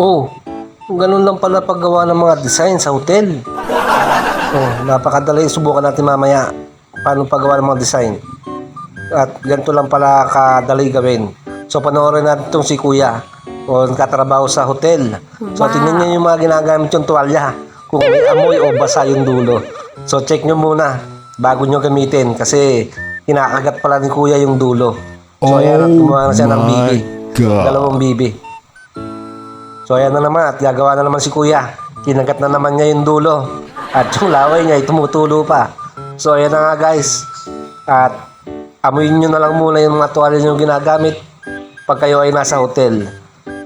Oh, ganun lang pala paggawa ng mga design sa hotel. Oh, napakadali. Subukan natin mamaya paano paggawa ng mga design. At ganito lang pala kadali gawin. So panoorin natin itong si Kuya o nagkatrabaho sa hotel. So Wow. tingnan niyo yung mga ginagamit yung tuwalya. Kung may amoy o basa yung dulo. So check nyo muna bago nyo gamitin kasi kinakagat pala ni Kuya yung dulo. So ayan, at gumawa na siya ng bibi. God. Dalawang bibi. So ayan na naman at gagawa na naman si kuya. Kinagat na naman niya yung dulo. At yung laway niya ay tumutulo pa. So ayan na nga guys. At amuyin nyo na lang muna yung mga tuwalya nyo ginagamit pag kayo ay nasa hotel.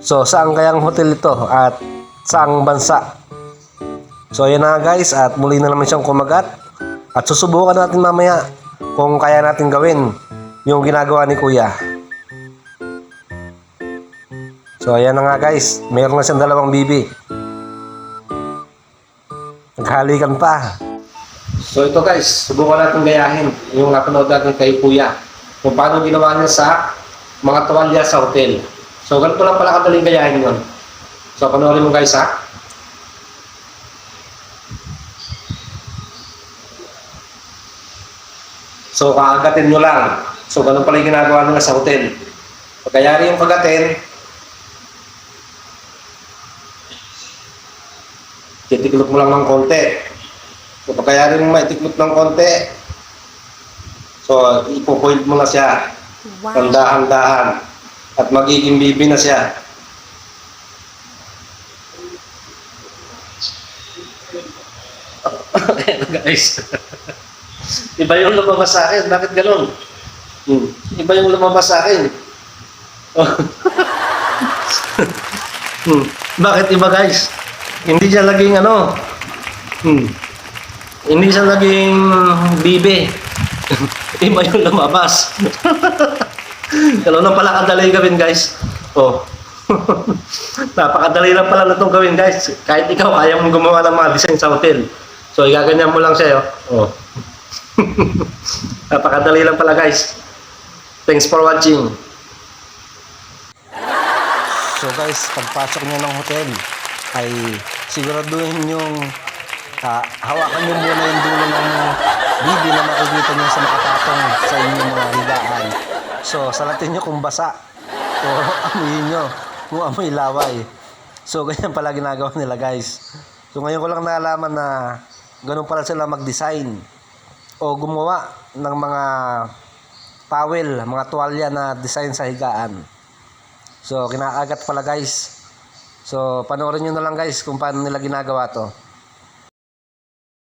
So saan kayang hotel ito at saang bansa? So ayan na nga guys at muli na naman siyang kumagat. At susubukan natin mamaya kung kaya natin gawin yung ginagawa ni kuya. So ayan na nga guys, meron na siyang dalawang bibi. Naghalikan pa. So ito guys, subukan natin gayahin yung napanood natin kay Kuya. Kung paano ginawa niya sa mga tuwalya sa hotel. So ganito lang pala kadaling gayahin yun. So panoorin mo guys ha. So kaagatin nyo lang. So ganun pala yung ginagawa nila sa hotel. Pagkayari yung kagatin, titiklop mo lang ng konti. So, pagkayari mo maitiklop ng konti, so, ipo-point mo na siya. Wow. Tandahan-dahan. At magiging bibi na siya. guys. Iba yung lumabas sa akin. Bakit ganun? Hmm. Iba yung lumabas sa akin. Oh. hmm. Bakit iba guys? Hindi siya laging ano. Hmm. Hindi siya laging bibe. iba yung lumabas. Ganun lang pala kadali gawin guys. Oh. Napakadali lang pala na itong gawin guys. Kahit ikaw kaya mong gumawa ng mga design sa hotel. So igaganyan mo lang siya. Oh. Napakadali lang pala guys. Thanks for watching. So guys, pagpasok niyo ng hotel ay siguraduhin yung ah, hawakan niyo muna yung dulo ng bibi na makikita niyo sa nakapatong sa inyong mga higaan. So, salatin niyo kung basa o amuyin niyo kung amoy laway. So, ganyan pala ginagawa nila guys. So, ngayon ko lang nalaman na ganun pala sila mag-design o gumawa ng mga towel, mga tuwalya na design sa higaan. So, kinaagat pala guys. So, panoorin nyo na lang guys kung paano nila ginagawa to.